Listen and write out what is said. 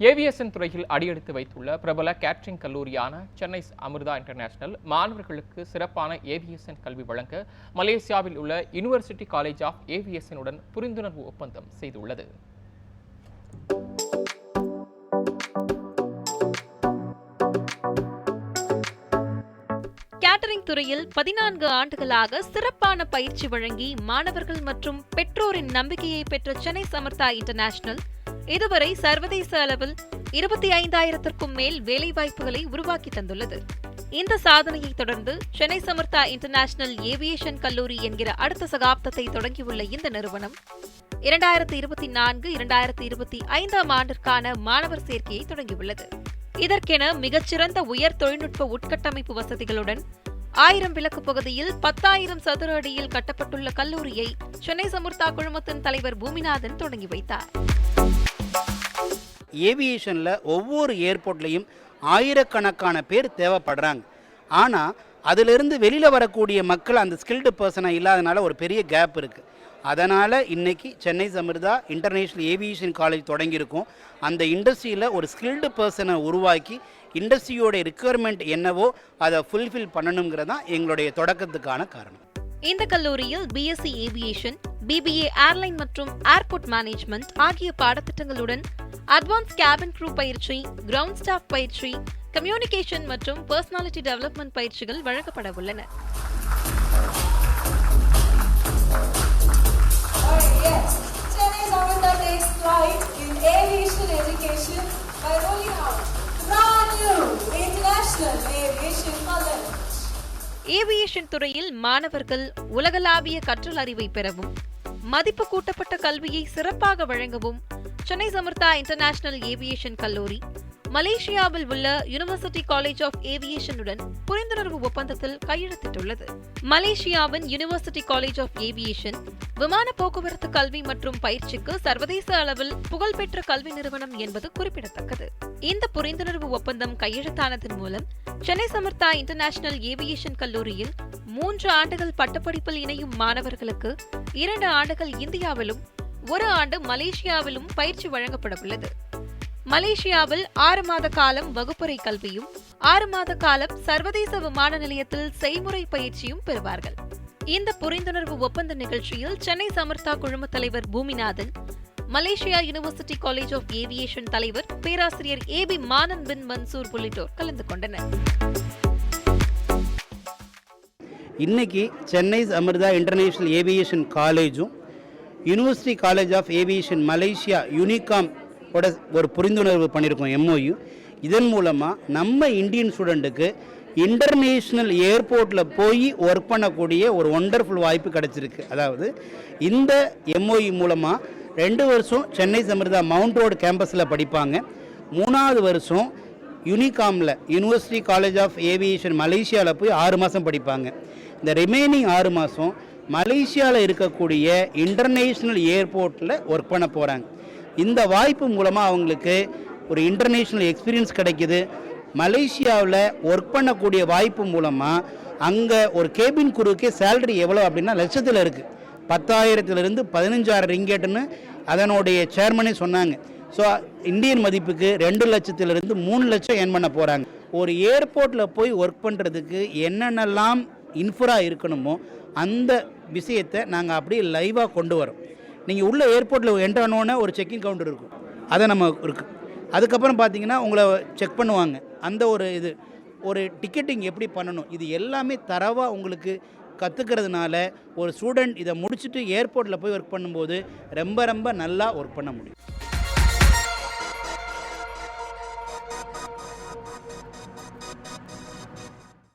Aviation துறையில் அடியெடுத்து வைத்துள்ள பிரபல கேட்ரிங் கல்லூரியான சென்னை அமிர்தா இன்டர்நேஷனல் மாணவர்களுக்கு சிறப்பான ஏவியேஷன் கல்வி வழங்க மலேசியாவில் உள்ள யுனிவர்சிட்டி காலேஜ் ஆஃப் ஏவியேஷனுடன் புரிந்துணர்வு ஒப்பந்தம் செய்துள்ளது. கேட்டரிங் துறையில் பதினான்கு ஆண்டுகளாக சிறப்பான பயிற்சி வழங்கி மாணவர்கள் மற்றும் பெற்றோரின் நம்பிக்கையை பெற்ற சென்னை சமர்த்தா இன்டர்நேஷனல் இதுவரை சர்வதேச அளவில் இருபத்தி ஐந்தாயிரத்திற்கும் மேல் வேலைவாய்ப்புகளை உருவாக்கி தந்துள்ளது. இந்த சாதனையை தொடர்ந்து சென்னை சமர்த்தா இன்டர்நேஷனல் ஏவியேஷன் கல்லூரி என்கிற அடுத்த சகாப்தத்தை தொடங்கியுள்ள இந்த நிறுவனம் இரண்டாயிரத்தி இருபத்தி நான்கு இரண்டாயிரத்தி இருபத்தி ஐந்தாம் ஆண்டிற்கான மாணவர் சேர்க்கையை தொடங்கியுள்ளது. இதற்கென மிகச்சிறந்த உயர் தொழில்நுட்ப உட்கட்டமைப்பு வசதிகளுடன் ஆயிரம் விளக்கு பகுதியில் பத்தாயிரம் சதுர அடியில் கட்டப்பட்டுள்ள கல்லூரியை சென்னை சமுர்த்தா குழுமத்தின் தலைவர் பூமிநாதன் தொடங்கி வைத்தார். ஏவியேஷனில் ஒவ்வொரு ஏர்போர்ட்லேயும் ஆயிரக்கணக்கான பேர் தேவைப்படுறாங்க. ஆனால் அதிலிருந்து வெளியில் வரக்கூடிய மக்கள் அந்த ஸ்கில்டு பர்சனாக இல்லாதனால ஒரு பெரிய கேப் இருக்குது அதனால் இன்றைக்கி Chennai Samirtha international aviation college தொடங்கியிருக்கோம். அந்த இண்டஸ்ட்ரியில் ஒரு ஸ்கில்டு பர்சனை உருவாக்கி இண்டஸ்ட்ரியோட ரிக்குவயர்மெண்ட் என்னவோ அதை ஃபுல்ஃபில் பண்ணணுங்கிறது தான் எங்களுடைய தொடக்கத்துக்கான காரணம். இந்த கல்லூரியில் பிஎஸ்சி ஏவியேஷன் பிபிஏ ஏர்லைன் மற்றும் ஏர்போர்ட் மேனேஜ்மெண்ட் ஆகிய பாடத்திட்டங்களுடன் அட்வான்ஸ் கேபின் க்ரூ பயிற்சி கிரவுண்ட் ஸ்டாஃப் பயிற்சி கம்யூனிகேஷன் மற்றும் பர்சனாலிட்டி டெவலப்மெண்ட் பயிற்சிகள் வழங்கப்பட உள்ளன. ஏவியேஷன் துறையில் மாணவர்கள் உலகளாவிய கற்றல் அறிவை பெறவும் மதிப்பு கூட்டப்பட்ட கல்வியை சிறப்பாக வழங்கவும் சென்னை சமர்த்தா இன்டர்நேஷனல் ஏவியேஷன் கல்லூரி மலேசியாவில் உள்ள யுனிவர்சிட்டி காலேஜ் ஆஃப் ஏவியேஷனுடன் புரிந்துணர்வு ஒப்பந்தத்தில் கையெழுத்திட்டுள்ளது. மலேசியாவின் யுனிவர்சிட்டி காலேஜ் ஆஃப் ஏவியேஷன் விமான போக்குவரத்து கல்வி மற்றும் பயிற்சிக்கு சர்வதேச அளவில் புகழ்பெற்ற கல்வி நிறுவனம் என்பது குறிப்பிடத்தக்கது. இந்த புரிந்துணர்வு ஒப்பந்தம் கையெழுத்தானதன் மூலம் சென்னை சமர்த்தா இன்டர்நேஷனல் ஏவியேஷன் கல்லூரியில் மூன்று ஆண்டுகள் பட்டப்படிப்பில் இணையும் மாணவர்களுக்கு இரண்டு ஆண்டுகள் இந்தியாவிலும் ஒரு ஆண்டு மலேசியாவிலும் பயிற்சி வழங்கப்பட உள்ளது மலேசியாவில் ஆறு மாத காலம் வகுப்பறை கல்வியும் ஆறு மாத காலம் சர்வதேச விமான நிலையத்தில் செய்முறை பயிற்சியும் பெறுவார்கள். இந்த புரிந்துணர்வு ஒப்பந்த நிகழ்ச்சியில் சென்னை சமர்த்தா குழும தலைவர் Bhuminathan Malaysia university college of aviation தலைவர் பேராசிரியர் ஏ பி மானன் பின் மன்சூர் உள்ளிட்டோர் கலந்து கொண்டனர். இன்னைக்கு சென்னை அமிர்தா இன்டர்நேஷனல் ஏவியேஷன் காலேஜும் university college of aviation Malaysia Unicom ஓட ஒரு புரிந்துணர்வு பண்ணியிருக்கோம் எம்ஓயு இதன் மூலமாக நம்ம இந்தியன் ஸ்டூடெண்ட்டுக்கு இன்டர்நேஷ்னல் ஏர்போர்ட்டில் போய் ஒர்க் பண்ணக்கூடிய ஒரு ஒண்டர்ஃபுல் வாய்ப்பு கிடச்சிருக்கு. அதாவது இந்த எம்ஓயு மூலமாக ரெண்டு வருஷம் சென்னை சமிர்தா மவுண்ட் ரோடு கேம்பஸில் படிப்பாங்க. மூணாவது வருஷம் யூனிகாமில் யூனிவர்சிட்டி காலேஜ் ஆஃப் ஏவியேஷன் மலேசியாவில் போய் ஆறு மாதம் படிப்பாங்க. இந்த ரிமைனிங் ஆறு மாதம் மலேசியாவில் இருக்கக்கூடிய இன்டர்நேஷ்னல் ஏர்போர்ட்டில் ஒர்க் பண்ண போகிறாங்க இந்த வாய்ப்பு மூலமாக அவங்களுக்கு ஒரு இன்டர்நேஷ்னல் எக்ஸ்பீரியன்ஸ் கிடைக்கிது. மலேசியாவில் ஒர்க் பண்ணக்கூடிய வாய்ப்பு மூலமாக அங்கே ஒரு கேபின் குருவுக்கு சேலரி எவ்வளோ அப்படின்னா லட்சத்தில் இருக்குது பத்தாயிரத்துலேருந்து பதினஞ்சாயிரம் ரிங்கேட்டுன்னு அதனுடைய சேர்மனே சொன்னாங்க. ஸோ இந்தியன் மதிப்புக்கு ரெண்டு லட்சத்திலிருந்து மூணு லட்சம் ஏர்ன் பண்ண போகிறாங்க ஒரு ஏர்போர்ட்டில் போய் ஒர்க் பண்ணுறதுக்கு என்னென்னலாம் இன்ஃப்ரா இருக்கணுமோ அந்த விஷயத்தை நாங்கள் அப்படியே லைவாக கொண்டு வரோம். நீங்கள் உள்ள ஏர்போர்ட்டில் என்ட்ரு ஆனோடனே ஒரு செக்கிங் கவுண்டர் இருக்கும். அதை நம்ம இருக்குது அதுக்கப்புறம் பார்த்தீங்கன்னா உங்களை செக் பண்ணுவாங்க. அந்த ஒரு இது ஒரு டிக்கெட்டிங் எப்படி பண்ணணும்? இது எல்லாமே தரவாக உங்களுக்கு கற்றுக்கிறதுனால ஒரு ஸ்டூடெண்ட் இதை முடிச்சுட்டு ஏர்போர்ட்டில் போய் ஒர்க் பண்ணும்போது ரொம்ப ரொம்ப நல்லா ஒர்க் பண்ண முடியும்.